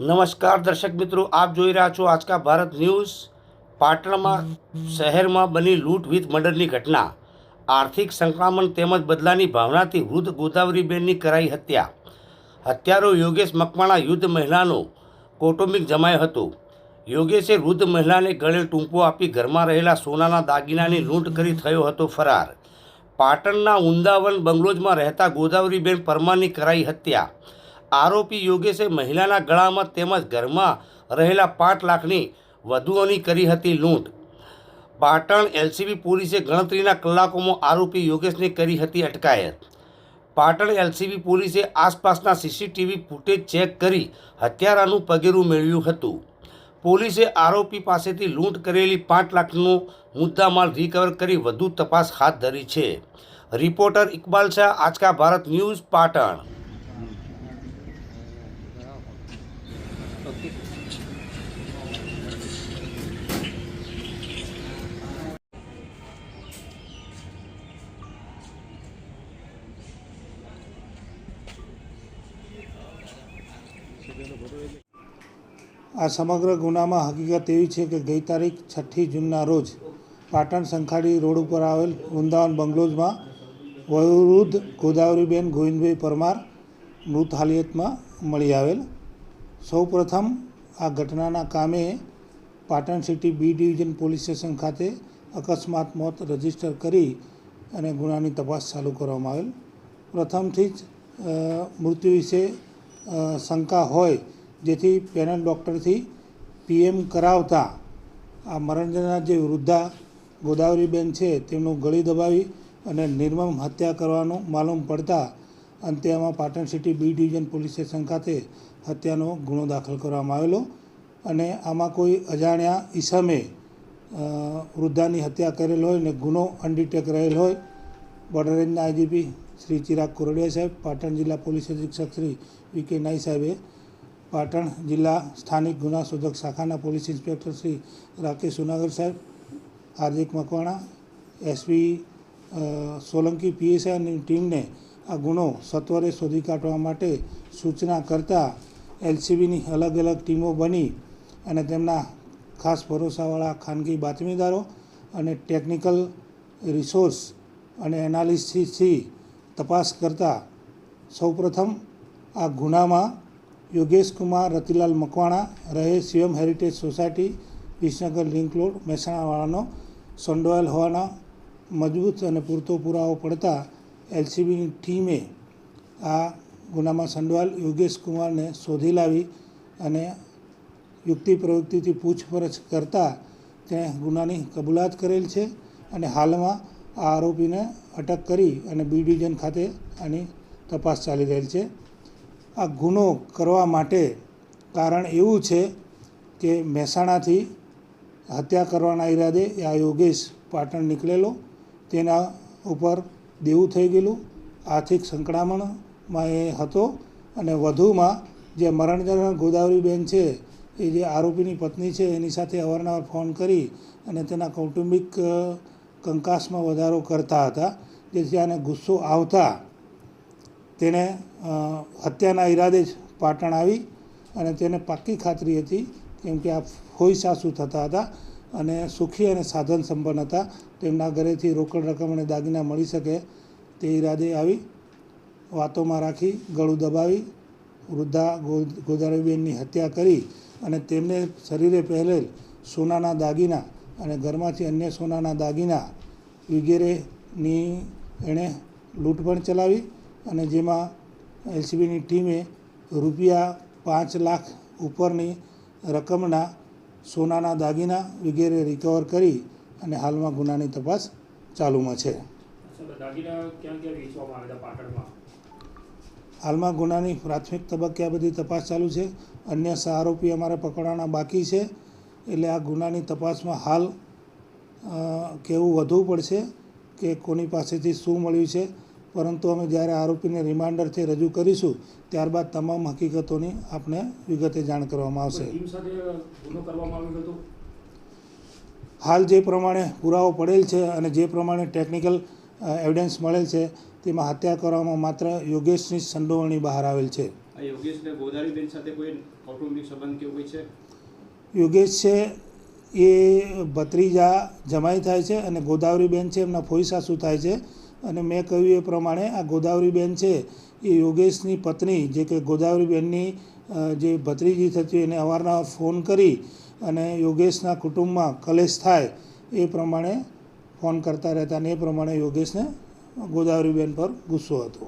નમસ્કાર દર્શક મિત્રો, આપ જોઈ રહ્યા છો આજકા ભારત ન્યૂઝ. પાટણમાં શહેરમાં બની લૂંટ વિથ મર્ડરની ઘટના. આર્થિક સંક્રમણ તેમજ બદલાની ભાવનાથી વૃદ્ધ ગોદાવરીબેનની કરાઈ હત્યા. હત્યારો યોગેશ મકવાણા યુદ્ધ મહિલાનો કૌટુંબિક જમાયો હતો. યોગેશે વૃદ્ધ મહિલાને ગળે ટૂંકો આપી ઘરમાં રહેલા સોનાના દાગીનાની લૂંટ કરી થયો હતો ફરાર. પાટણના ઉંદાવન બંગલોજમાં રહેતા ગોદાવરીબેન પરમારની કરાઈ હત્યા. આરોપી યોગેશે મહિલાના ગળામાં તેમજ ઘરમાં રહેલા પાંચ લાખની વધુઓની કરી હતી લૂંટ. પાટણ એલસીબી પોલીસે ગણતરીના કલાકોમાં આરોપી યોગેશને કરી હતી અટકાયત. પાટણ એલસીબી પોલીસે આસપાસના સીસીટીવી ફૂટેજ ચેક કરી હત્યારાનું પગેરું મેળવ્યું હતું. પોલીસે આરોપી પાસેથી લૂંટ કરેલી પાંચ લાખનો મુદ્દામાલ રિકવર કરી વધુ તપાસ હાથ ધરી છે. Reporter Iqbal Shah Aaj Ka Bharat news, Patan. આ સમગ્ર ગુનામાં હકીકત એવી છે કે ગઈ તારીખ છઠ્ઠી જૂનના રોજ પાટણ સંખાડી રોડ ઉપર આવેલ વૃંદાવન બંગલોઝમાં વયોવૃદ્ધ ગોદાવરીબેન ગોવિંદભાઈ પરમાર મૃત હાલિયતમાં મળી આવેલ. સૌ પ્રથમ આ ઘટનાના કામે Patan city B division police station ખાતે અકસ્માત મોત રજિસ્ટર કરી અને ગુનાની તપાસ ચાલુ કરવામાં આવેલ. પ્રથમથી જ મૃત્યુ વિશે શંકા હોય જેથી પેનલ ડૉક્ટરથી પીએમ કરાવતા આ મરણજના જે વૃદ્ધા ગોદાવરીબેન છે, તેમનું ગળી દબાવી અને નિર્મમ હત્યા કરવાનું માલુમ પડતા અંતે આમાં Patan city B division police station ખાતે હત્યાનો ગુનો દાખલ કરવામાં આવેલો અને આમાં કોઈ અજાણ્યા ઈસમે વૃદ્ધાની હત્યા કરેલ હોય ને ગુનો અનડિટેક રહેલ હોય બોર્ડર રેન્જના આઈજીપી શ્રી ચિરાગ કોરડિયા સાહેબ, પાટણ જિલ્લા પોલીસ અધિક્ષક શ્રી વી કે નાઈ સાહેબે પાટણ જિલ્લા સ્થાનિક ગુના શોધક શાખાના પોલીસ ઇન્સ્પેક્ટર શ્રી રાકેશ સુનાગર સાહેબ, હાર્દિક મકવાણા, એસપી સોલંકી પીએસઆઈની ટીમને આ ગુનો સત્વરે શોધી કાઢવા માટે સૂચના કરતા એલસીબીની અલગ અલગ ટીમો બની અને તેમના ખાસ ભરોસાવાળા ખાનગી બાતમીદારો અને ટેકનિકલ રિસોર્સ અને એનાલિસિસથી તપાસ કરતા સૌપ્રથમ આ ગુનામાં યોગેશ કુમાર, રતિલાલ મકવાણા રહે Shivam heritage society, Visnagar link road, મહેસાણાવાળાનો સંડોવાયેલ હોવાના મજબૂત અને પૂરતો પુરાવો પડતા એલસીબીની ટીમે આ ગુનામાં સંડોવાયેલ યોગેશ કુમારને શોધી લાવી અને યુક્તિ પ્રવૃત્તિથી પૂછપરછ કરતાં તેણે ગુનાની કબૂલાત કરેલ છે અને હાલમાં આ આરોપીને અટક કરી અને બી ડિવિઝન ખાતે આની તપાસ ચાલી રહેલ છે. આ ગુનો કરવા માટે કારણ એવું છે કે મહેસાણાથી હત્યા કરવાના ઈરાદે આ યોગેશ પાટણ નીકળેલો. તેના ઉપર દેવું થઈ ગયેલું. આર્થિક સંકળામણમાં એ હતો અને વધુમાં જે મરણજન ગોદાવરીબેન છે, એ જે આરોપીની પત્ની છે, એની સાથે અવારનવાર ફોન કરી અને તેના કૌટુંબિક કંકાસમાં વધારો કરતા હતા. જેથી આને ગુસ્સો આવતા અ, હત્યાના ઈરાદે જ પાટણ આવી અને તેને પાક્કી ખાતરી હતી કેમ કે આ ફોઈ સાસુ થતા હતા અને સુખી અને સાધન સંપન્ન હતા. તેમના ઘરેથી રોકડ રકમ અને દાગીના મળી શકે તે ઈરાદે આવી વાતોમાં રાખી ગળું દબાવી વૃદ્ધા ગો- ગોદાવરીબેનની હત્યા કરી અને તેમને શરીરે પહેરેલ સોનાના દાગીના અને ઘરમાંથી અન્ય સોનાના દાગીના વગેરેની એણે લૂંટ પણ ચલાવી અને જેમાં એલસીબીની ટીમે રૂપિયા પાંચ લાખ ઉપરની રકમના સોનાના દાગીના વગેરે રિકવર કરી અને હાલમાં ગુનાની તપાસ ચાલુમાં છે. હાલમાં ગુનાની પ્રાથમિક તબક્કે આ બધી તપાસ ચાલુ છે. અન્ય સહ આરોપી અમારે પકડવાના બાકી છે. એટલે આ ગુનાની તપાસમાં હાલ કેવું કહેવું વધુ પડશે કે કોની પાસેથી શું મળ્યું છે. પરંતુ અમે જ્યારે આરોપીને રિમાન્ડરથી રજૂ કરીશું ત્યારબાદ તમામ હકીકતોની આપને વિગતે જાણ કરવામાં આવશે. હાલ જે પ્રમાણે પુરાવો પડેલ છે અને જે પ્રમાણે ટેકનિકલ એવિડન્સ મળેલ છે તેમાં હત્યા કરવામાં માત્ર યોગેશની સંડોવણી બહાર આવેલ છે. યોગેશને ગોદારીબેન સાથે કોઈ કૌટુંબિક સંબંધ કે છે? યોગેશ છે એ ભત્રીજા જમાઈ થાય છે અને ગોદાવરીબેન છે એમના ફોઈ સાસુ થાય છે. અને મેં કહ્યું એ પ્રમાણે આ ગોદાવરીબેન છે, એ યોગેશની પત્ની, જે કે ગોદાવરીબેનની જે ભત્રીજી થતી એને અવારનવાર ફોન કરી અને યોગેશના કુટુંબમાં કલેશ થાય એ પ્રમાણે ફોન કરતા રહેતા અને એ પ્રમાણે યોગેશને ગોદાવરીબેન પર ગુસ્સો હતો.